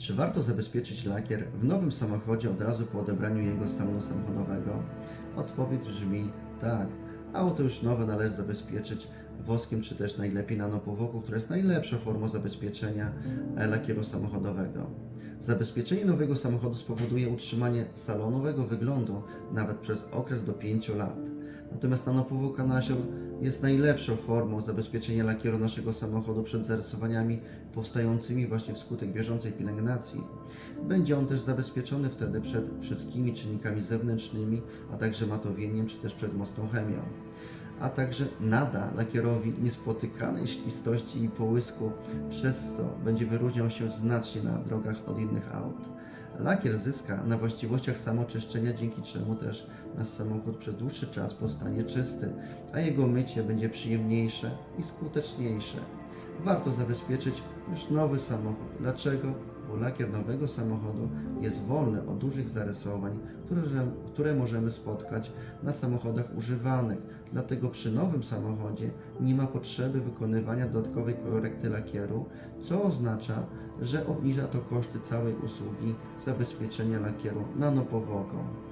Czy warto zabezpieczyć lakier w nowym samochodzie od razu po odebraniu jego z salonu samochodowego? Odpowiedź brzmi tak. Auto już nowe należy zabezpieczyć woskiem, czy też najlepiej nanopowoku, która jest najlepszą formą zabezpieczenia lakieru samochodowego. Zabezpieczenie nowego samochodu spowoduje utrzymanie salonowego wyglądu nawet przez okres do 5 lat. Natomiast nanopowłoka nasion jest najlepszą formą zabezpieczenia lakieru naszego samochodu przed zarysowaniami powstającymi właśnie wskutek bieżącej pielęgnacji. Będzie on też zabezpieczony wtedy przed wszystkimi czynnikami zewnętrznymi, a także matowieniem czy też przed mocną chemią. A także nada lakierowi niespotykanej ślistości i połysku, przez co będzie wyróżniał się znacznie na drogach od innych aut. Lakier zyska na właściwościach samoczyszczenia, dzięki czemu też nasz samochód przez dłuższy czas pozostanie czysty, a jego mycie będzie przyjemniejsze i skuteczniejsze. Warto zabezpieczyć już nowy samochód. Dlaczego? Bo lakier nowego samochodu jest wolny od dużych zarysowań, które, które możemy spotkać na samochodach używanych. Dlatego przy nowym samochodzie nie ma potrzeby wykonywania dodatkowej korekty lakieru, co oznacza, że obniża to koszty całej usługi zabezpieczenia lakieru nanopowłoką.